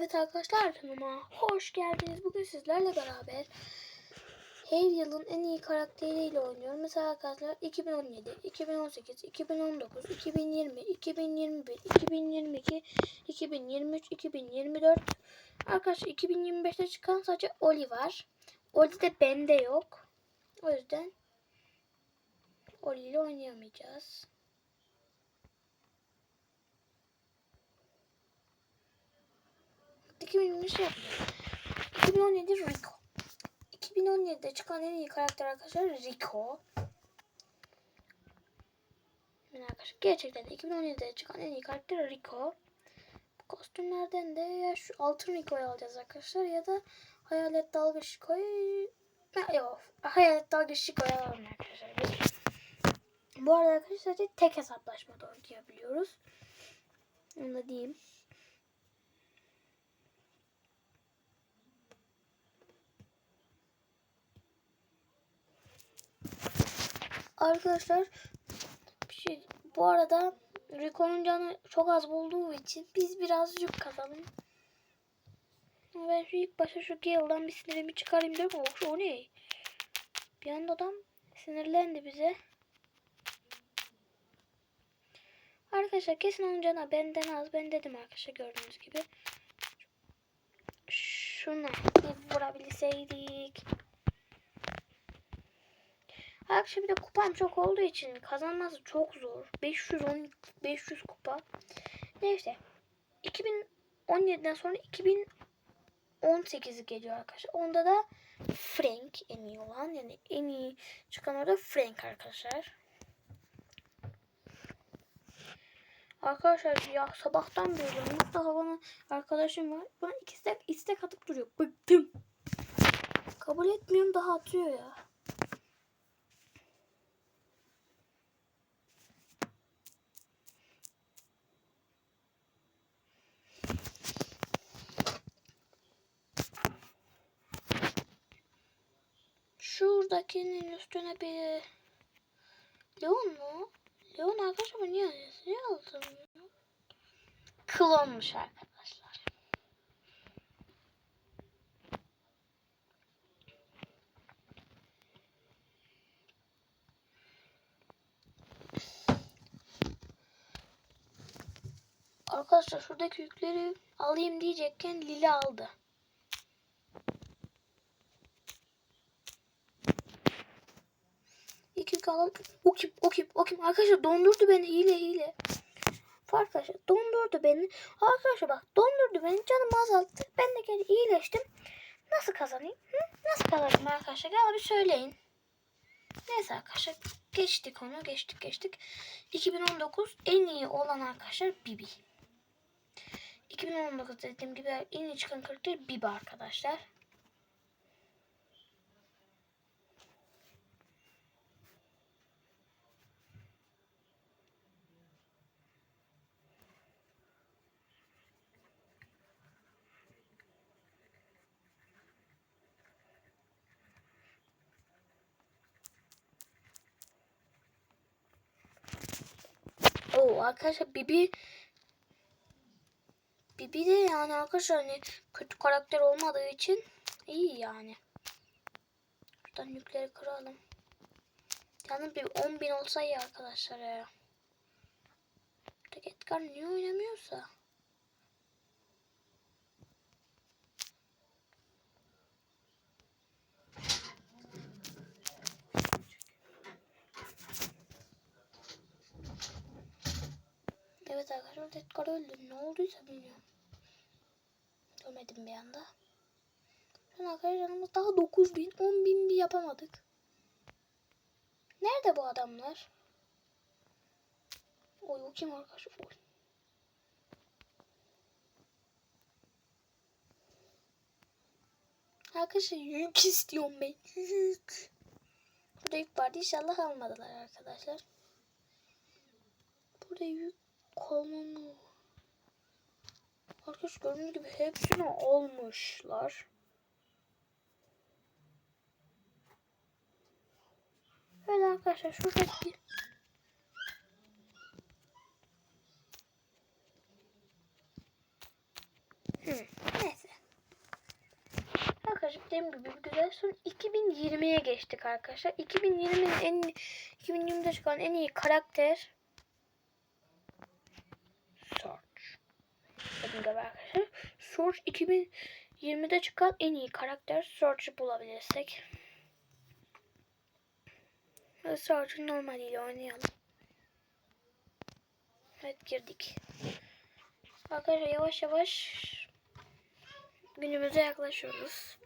Evet arkadaşlar kanalıma hoş geldiniz. Bugün sizlerle beraber her yılın en iyi karakteriyle oynuyorum. Mesela arkadaşlar 2017, 2018, 2019, 2020, 2021, 2022, 2023, 2024. Arkadaşlar 2025'te çıkan sadece Oli var. Oli de bende yok. O yüzden Oli ile oynayamayacağız. 2023 şey yapacağız. 2017 Rico. 2017'de çıkan en iyi karakter arkadaşlar Rico. Arkadaşlar gerçekten de 2017'de çıkan en iyi karakter Rico. Kostümlerden de ya şu altın Rico'yu alacağız arkadaşlar ya da hayalet dalgıç Rico'yu yok. Hayalet dalgıç Rico'yu alalım arkadaşlar. Bu arada arkadaşlar tek hesaplaşmada oynayabiliyoruz. Onu da diyeyim. Arkadaşlar bir şey bu arada Rico'nun canı çok az bulduğu için biz biraz yük kazalım. Ben şu ilk başta şu Gale'dan bir sinirimi çıkarayım diyorum şu o ne? Bir anda adam sinirlendi bize. Arkadaşlar kesin onun canı benden az. Ben dedim arkadaşlar gördüğünüz gibi. Şuna bir vurabilseydik. Arkadaşlar bir de kupam çok olduğu için kazanması çok zor. 510 500 kupa. Neyse. 2017'den sonra 2018 geliyor arkadaşlar. Onda da Frank en iyi olan yani en iyi çıkan orada Frank arkadaşlar. Arkadaşlar ya sabahtan beri mutlaka bana arkadaşım var. Bana iki istek, istek atıp duruyor. Bıktım. Kabul etmiyorum daha atıyor ya. Şuradakinin üstüne bir Leon mu? Leon arkadaşlar niye niye aldım? Klonmuş arkadaşlar. Arkadaşlar şuradaki yükleri alayım diyecekken Lili aldı. Alalım. O kim? O kim? O kim? Arkadaşlar dondurdu beni. Hile hile. Arkadaşlar dondurdu beni. Arkadaşlar bak dondurdu beni. Canımı azalttı. Ben de geri iyileştim. Nasıl kazanayım? Hı? Nasıl kazanayım arkadaşlar? Gel bir söyleyin. Neyse arkadaşlar geçtik onu. Geçtik geçtik. 2019 en iyi olan arkadaşlar Bibi. 2019 dediğim gibi en iyi çıkan karakter Bibi arkadaşlar. Oo arkadaşlar Bibi Bibi de yani arkadaşlar hani kötü karakter olmadığı için iyi yani. Şuradan yükleri kıralım. Yani bir 10 bin olsa iyi arkadaşlar ya. Edgar niye oynamıyorsa? Arkadaşlar Edgar öldü. Ne olduysa bilmiyorum. Görmedim bir anda. Şu an arkadaşlarımız daha 9 bin, 10 bin bir yapamadık. Nerede bu adamlar? Oy o kim arkadaşlar? Oy. Arkadaşlar yük istiyorum ben. Yük. Burada yük vardı. İnşallah almadılar arkadaşlar. Burada yük kolunu. Arkadaş gördüğünüz gibi hepsini almışlar. Evet arkadaşlar şuradaki Hmm. dediğim gibi güzel. Son 2020'ye geçtik arkadaşlar. 2020'nin en 2020'de çıkan en iyi karakter Search. Dediğim gibi arkadaşlar. Search 2020'de çıkan en iyi karakter Search'ı bulabilirsek. Ve Search'ın normaliyle oynayalım. Evet girdik. Arkadaşlar yavaş yavaş günümüze yaklaşıyoruz.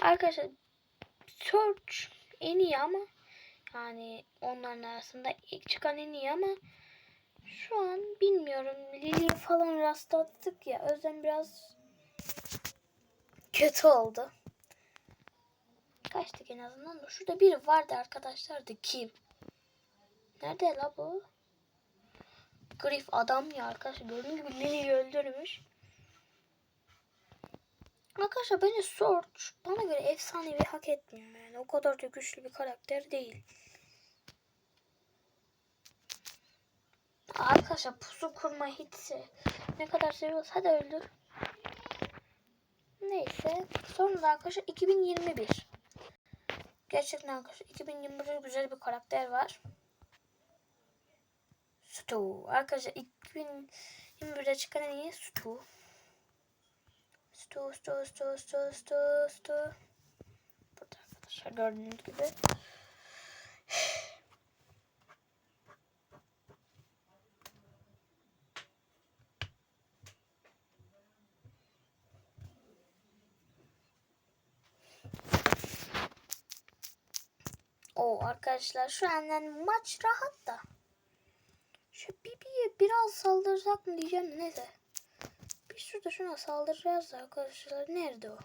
Arkadaşlar Search en iyi ama yani onların arasında ilk çıkan en iyi ama şu an bilmiyorum Lily falan rastlattık ya o biraz kötü oldu. Kaçtık en azından da. Şurada biri vardı arkadaşlar da kim? Nerede la bu? Griff adam ya arkadaşlar. Gördüğünüz gibi Lily'yi öldürmüş. Arkadaşlar bence Search bana göre efsanevi hak etmiyor yani. O kadar da güçlü bir karakter değil. Arkadaşlar pusu kurma hitsi ne kadar seviyoruz. Hadi öldür. Neyse. Sonra da arkadaşlar 2021. Gerçekten arkadaşlar 2021'de güzel bir karakter var. Stu. Arkadaşlar 2021'de çıkan en iyi Stu. Stu, Stu, Stu, Stu, Stu, Stu. Burada arkadaşlar gördüğünüz gibi. O arkadaşlar şu an yani maç rahat da. Şu Bibi'ye biraz saldıracak mı diyeceğim neyse. Biz şurada şuna saldıracağız da arkadaşlar. Nerede o?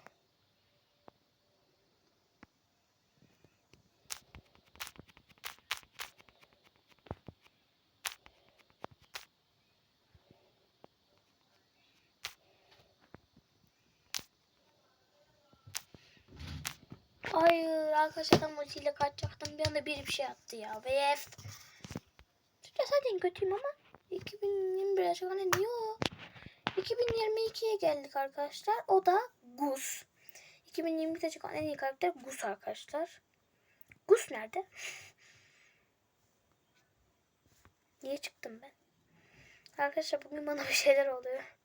Hayır arkadaşlar tam ultiyle kaçacaktım. Bir anda biri bir şey attı ya. VF. Ya zaten kötüyüm ama 2021'e çıkan en iyi o. 2022'ye geldik arkadaşlar. O da Gus. 2022'de çıkan en iyi karakter Gus arkadaşlar. Gus nerede? Niye çıktım ben? Arkadaşlar bugün bana bir şeyler oluyor.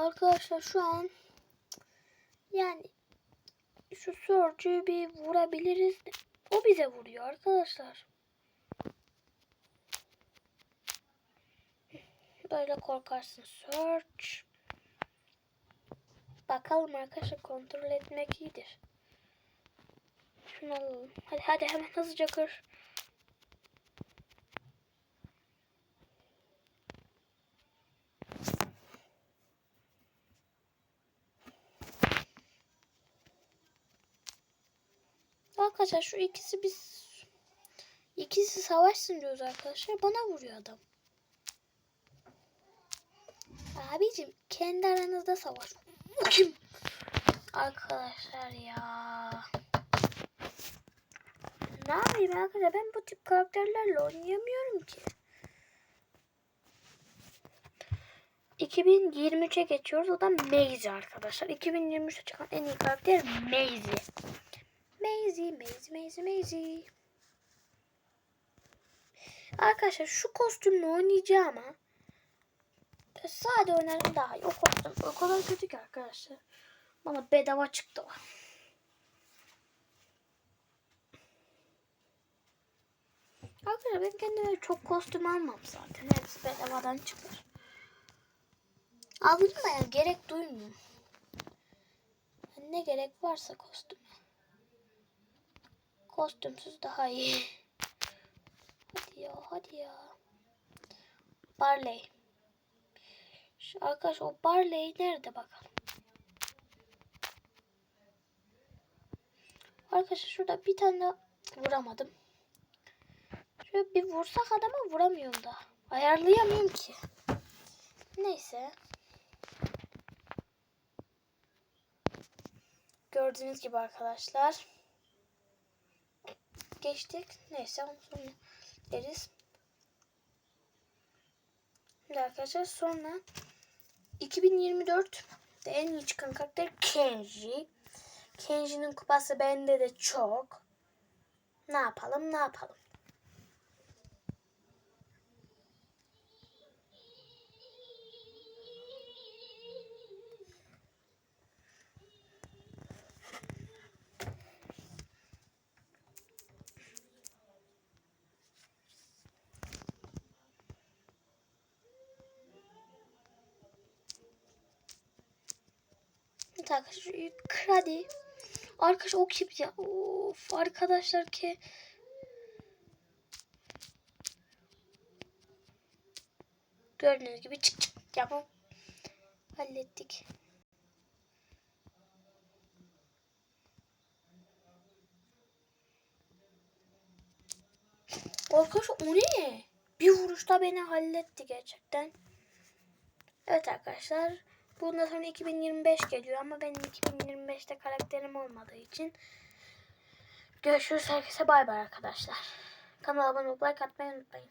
Arkadaşlar şu an yani şu Surge'ü bir vurabiliriz. O bize vuruyor arkadaşlar. Böyle korkarsın Surge. Bakalım arkadaşlar kontrol etmek iyidir. Şunu alalım. Hadi hadi hemen hızlıca kır. Arkadaşlar şu ikisi biz ikisi savaşsın diyoruz arkadaşlar. Bana vuruyor adam. Abicim kendi aranızda savaş. Kim? Arkadaşlar ya. Ne yapayım arkadaşlar ben bu tip karakterlerle oynayamıyorum ki. 2023'e geçiyoruz. O da Maze arkadaşlar. 2023'te çıkan en iyi karakter Maze. Mazy, Mazy, Mazy, Mazy. Arkadaşlar şu kostümle oynayacağım ama sade oynarım daha iyi. O kostüm o kadar kötü ki arkadaşlar. Bana bedava çıktı o. Arkadaşlar ben kendime çok kostüm almam zaten. Hepsi bedavadan çıkar. Aldım da yani gerek duymuyorum. Ne gerek varsa kostüm. Kostümsüz daha iyi. Hadi ya hadi ya. Barley. Şu arkadaş o Barley nerede bakalım. Arkadaşlar şurada bir tane Vuramadım. Şöyle bir vursak adama vuramıyorum da. Ayarlayamıyorum ki. Neyse. Gördüğünüz gibi arkadaşlar. Geçtik. Neyse onu sonra deriz. Şimdi arkadaşlar sonra 2024'de en iyi çıkan karakter Kenji. Kenji'nin kupası bende de çok. Ne yapalım ne yapalım. Arkadaşlar kredi. Arkadaş o kim ya? Of arkadaşlar ki. Gördüğünüz gibi çık çık yapıp hallettik. Arkadaş o ne? Bir vuruşta beni halletti gerçekten. Evet arkadaşlar. Bundan sonra 2025 geliyor ama benim 2025'te karakterim olmadığı için görüşürüz herkese bay bay arkadaşlar. Kanala abone olup like atmayı unutmayın.